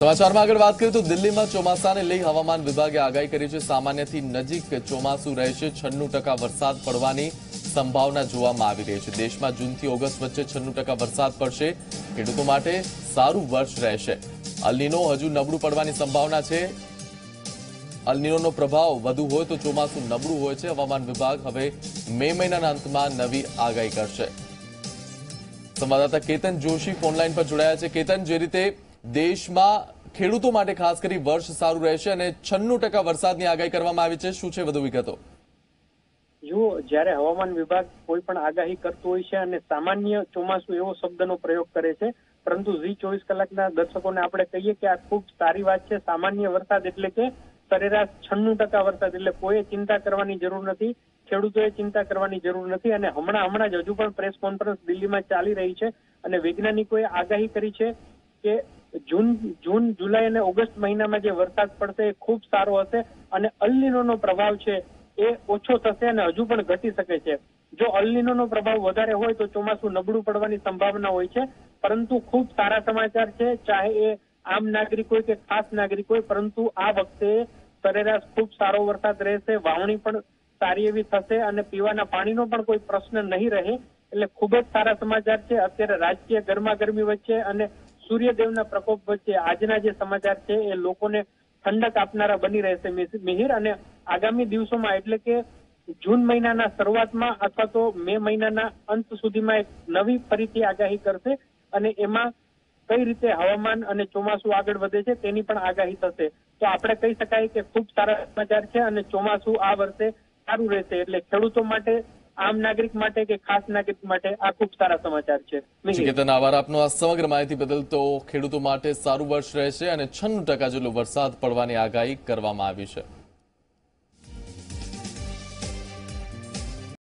સમાચારમાં આગળ વાત કરીએ તો દિલ્હીમાં ચોમાસાને લઈ હવામાન વિભાગે આગાહી કરી છે. સામાન્યથી નજીક ચોમાસું રહેશે. છન્નું ટકા વરસાદ પડવાની સંભાવના જોવામાં આવી રહી છે. દેશમાં જૂનથી ઓગસ્ટ વચ્ચે છન્નું ટકા વરસાદ પડશે. ખેડૂતો માટે સારું વર્ષ રહેશે. અલનીનો હજુ નબળું પડવાની સંભાવના છે. અલનીનોનો પ્રભાવ વધુ હોય તો ચોમાસું નબળું હોય છે. હવામાન વિભાગ હવે મે મહિનાના અંતમાં નવી આગાહી કરશે. સંવાદદાતા કેતન જોશી ફોનલાઈન પર જોડાયા છે. કેતન, જે રીતે દેશમાં ખેડૂતો માટે ખાસ કરી વર્ષ સારું રહેશે અને છન્નું ટકા વરસાદની આગાહી કરવામાં આવી છે. શું છે વધુ વિગતો? જુઓ, જ્યારે હવામાન વિભાગ કોઈ પણ આગાહી કરતું હોય છે અને સામાન્ય ચોમાસું એવો શબ્દનો પ્રયોગ કરે છે, પરંતુ ઝી ચોવીસ કલાકના દર્શકોને આપણે કહીએ કે આ ખૂબ સારી વાત છે. સામાન્ય વરસાદ એટલે કે સરેરાશ છન્નું ટકા વરસાદ એટલે કોઈએ ચિંતા કરવાની જરૂર નથી, ખેડૂતોએ ચિંતા કરવાની જરૂર નથી અને હમણાં હમણાં જ હજુ પણ પ્રેસ કોન્ફરન્સ દિલ્હીમાં ચાલી રહી છે અને વૈજ્ઞાનિકોએ આગાહી કરી છે કે જૂન જૂન, જુલાઈ અને ઓગસ્ટ મહિનામાં જે વરસાદ પડશે એ ખૂબ સારો હશે અને અલનીનોનો પ્રભાવ છે એ ઓછો થશે અને હજુ પણ ઘટી શકે છે. જો અલનીનોનો પ્રભાવ વધારે હોય તો ચોમાસું નબળું પડવાની સંભાવના હોય છે, પરંતુ ખૂબ સારા સમાચાર છે, ચાહે એ આમ નાગરિક હોય કે ખાસ નાગરિક હોય, પરંતુ આ વખતે સરેરાશ ખૂબ સારો વરસાદ રહેશે, વાવણી પણ સારી એવી થશે અને પીવાના પાણીનો પણ કોઈ પ્રશ્ન નહીં રહે, એટલે ખૂબ જ સારા સમાચાર છે. અત્યારે રાજકીય ગરમા ગરમી વચ્ચે અને સૂર્યદેવના પ્રકોપ વચ્ચે આજના જે સમાચાર છે એ લોકોને ઠંડક આપનારા બની રહેશે મિહિર. અને આગામી દિવસોમાં એટલે કે જૂન મહિનાના શરૂઆતમાં અથવા તો મે મહિનાના અંત સુધીમાં એક નવી ફરીથી આગાહી કરશે અને એમાં કઈ રીતે હવામાન અને ચોમાસું આગળ વધે છે તેની પણ આગાહી થશે. તો આપણે કહી શકાય કે ખૂબ સારા સમાચાર છે અને ચોમાસું આ વર્ષે સારું રહેશે. એટલે ખેડૂતો માટે આમ નાગરિક માટે કે ખાસ નાગરિક માટે આ ખૂબ સારા સમાચાર છે. કેતન, આભાર આપનો. આ સમગ્ર માહિતી બદલ તો ખેડૂતો માટે સારું વર્ષ રહેશે અને છન્નું ટકા જેટલો વરસાદ પડવાની આગાહી કરવામાં આવી છે.